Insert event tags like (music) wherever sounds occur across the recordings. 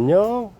안녕.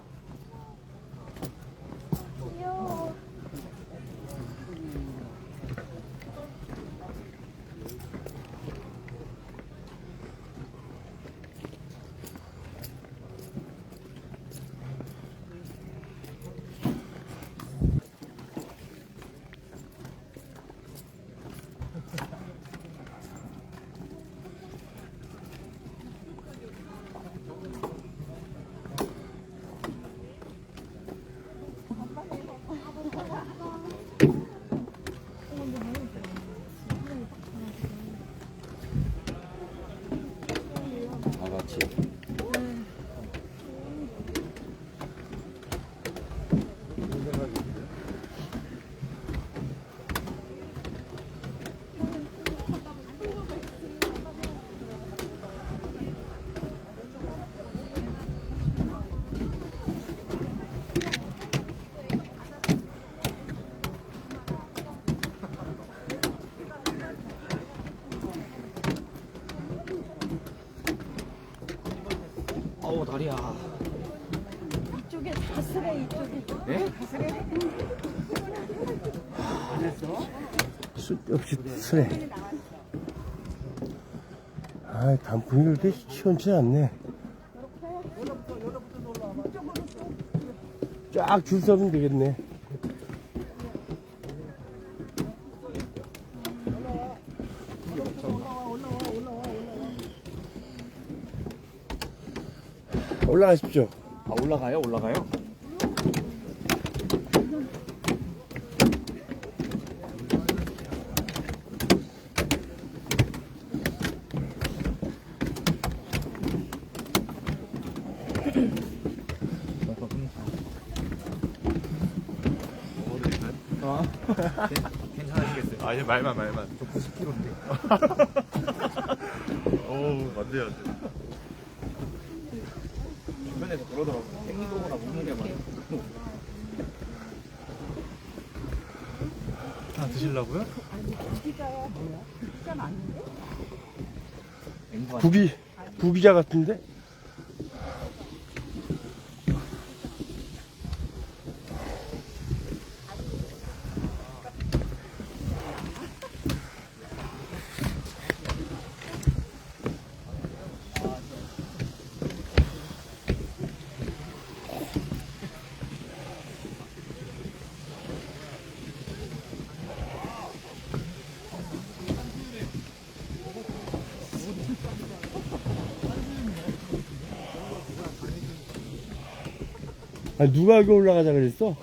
어우 다리야. 이쪽에 다스레 이쪽에. 네? 수, 역시 쓰네. 아, 단풍이 그렇게 시원치 않네. 쫙 줄 서면 되겠네. 올라가십시오. 아 올라가요? 올라가요? 어? 괜찮으시겠어요? 아니 말만 말만 저 90kg인데. (laughs) 어우 안돼 안돼 주변에서 그러더라고. 땡기거나 먹는 게 많아. 드시려고요? 앵구 아니 구기, 구기자 같은데? 아, 누가 여기 올라가자 그랬어?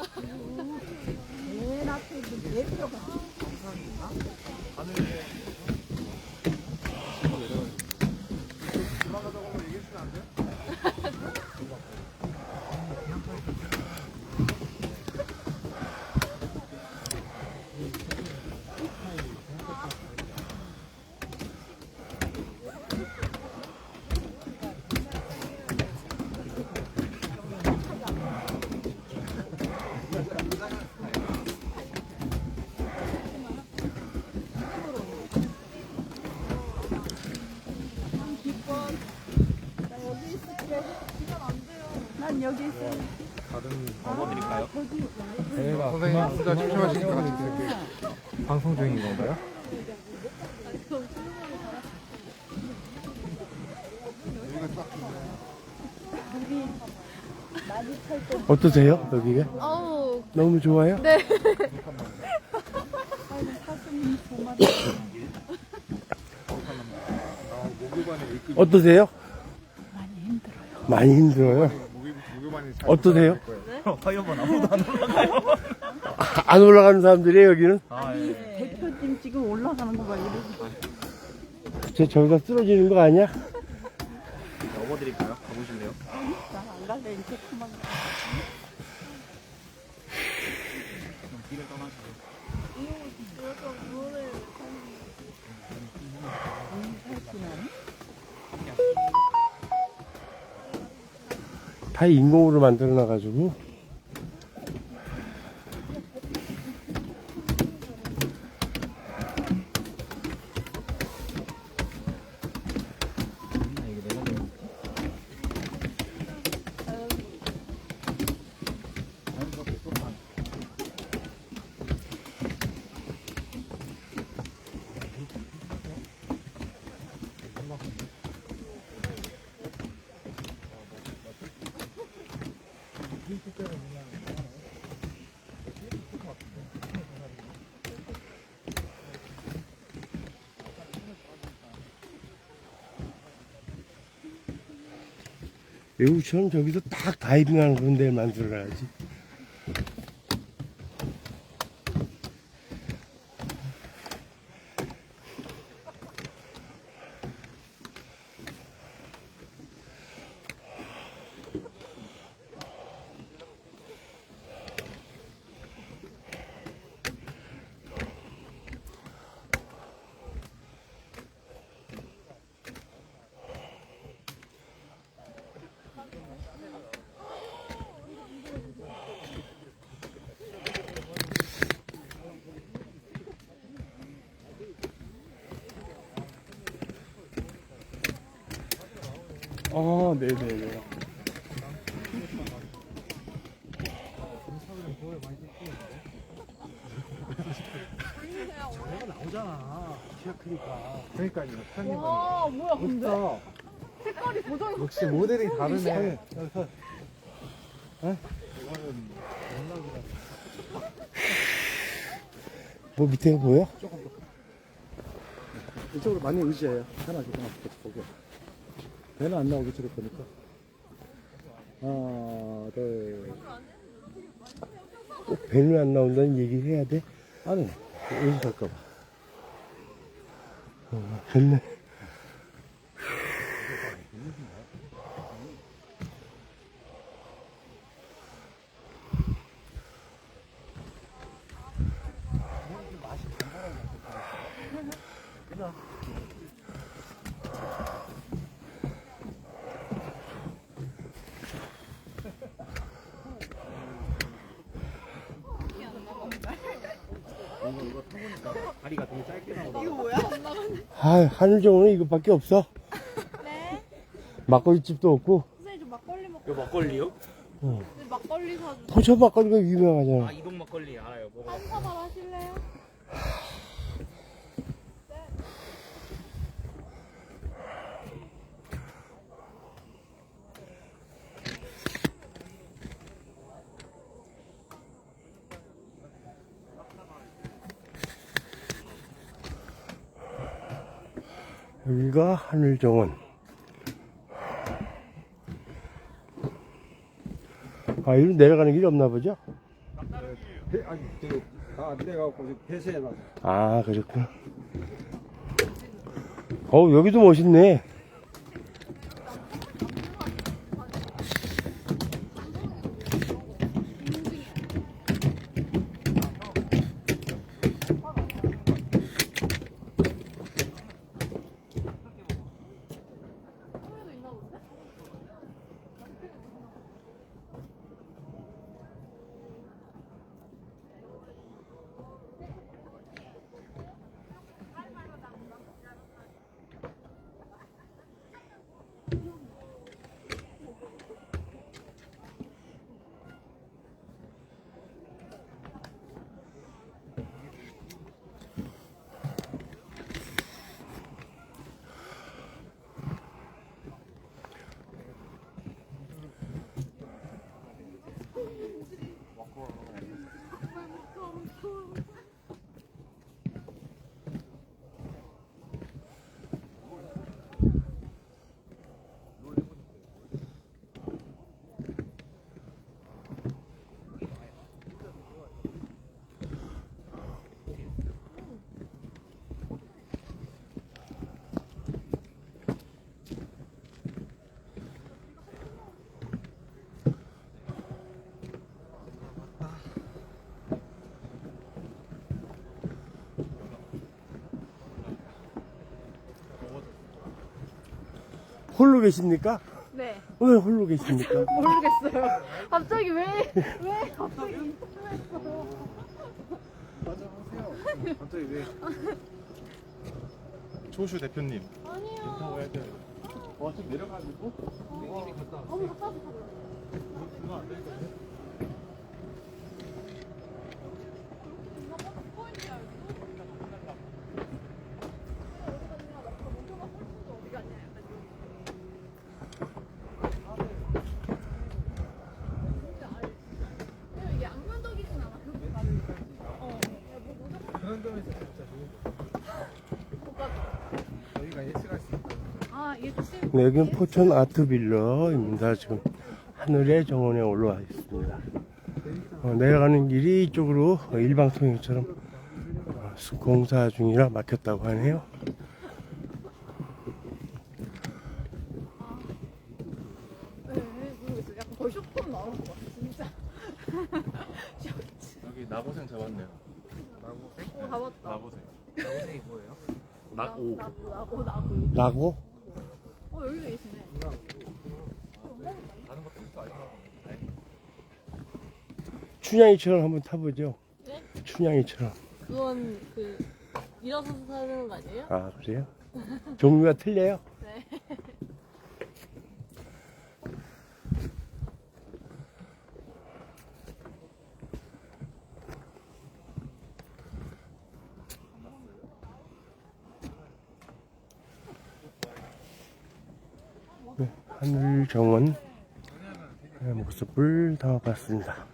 난 여기 있어. 먹어드릴까요? 대박. 그만 혼자 심심하시니까 같이 드릴게요. 방송 중인 건가요? 어떠세요, 여기가? 어우, 너무 좋아요? 네. 어떠세요? 많이 힘들어요. 무교반이 어 떠세요? 화이어만 아무도 안 올라가요. 아, 안 올라가는 사람들이에요, 여기는? 아 예. 대표님 지금 올라가는 거 봐. 이러고. 저, 저기가 쓰러지는 거 아니야? 먹어드릴까요? 가보실래요? 나안 갈래, 이제 그만. 그럼 길을 떠나시죠. 다 인공으로 만들어 놔가지고. 외국처럼 저기서 딱 다이빙하는 그런 데 만들어야지. 아, 네네네. 그러니까요. 편집. 와 뭐야 근데. 색깔이 고정이 역시 모델이 다르네. 뭐 밑에 보여? 이쪽으로 많이 의지해요. 편하게 그냥 보게. 배는 안 나오게 찍을 거니까. 하나, 둘. 꼭 배는 안 나온다는 얘기를 해야 돼? 아니, 여기 갈까봐. 어, 됐네. 다리가 (laughs) 되게 짧게 나오다. 아, 하늘 정원은 이것밖에 없어. 네 막걸리 집도 없고, 선생님 저 막걸리 먹고 이거 막걸리요? 근데 막걸리 사주 포천 막걸리가 유명하잖아. 아, 이동 막걸리 알아요. 먹어. 한사발 하실래요? 여기가 하늘정원. 아, 이리로 내려가는 길이 없나 보죠? 배, 아니, 저기, 다안 돼갖고 폐쇄해놔서. 아, 그렇구나. 어 여기도 멋있네. 홀로 계십니까? 네 왜 홀로 계십니까? 모르겠어요 갑자기 왜 왜 갑자기 갑자기 왜? 조슈 대표님. 아니요 어, 좀 내려가지고? 그런 점에서 진짜 좋은 거. 저희가 예시가 있으니까. 아 이게 침. 네, 여기는 포천 아트빌러입니다. 지금 하늘의 정원에 올라와 있습니다. 어, 내려가는 길이 이쪽으로 일방통행처럼 어, 공사 중이라 막혔다고 하네요. 네, 모르겠어. 약간 거의 쇼폼 나오는 것 같아, 진짜. 여기 나고생 잡았네요. 오, 잡았다. 나고생. 나오생이 뭐예요? 나고, 나고, 나고, 나고. 라고? 어, 여기도 계시네. 춘향이처럼 한번 타보죠. 네? 춘향이처럼. 그건 그, 일어서서 사는 거 아니에요? 아, 그래요? 종류가 틀려요? 하늘 정원 모습을 담아봤습니다.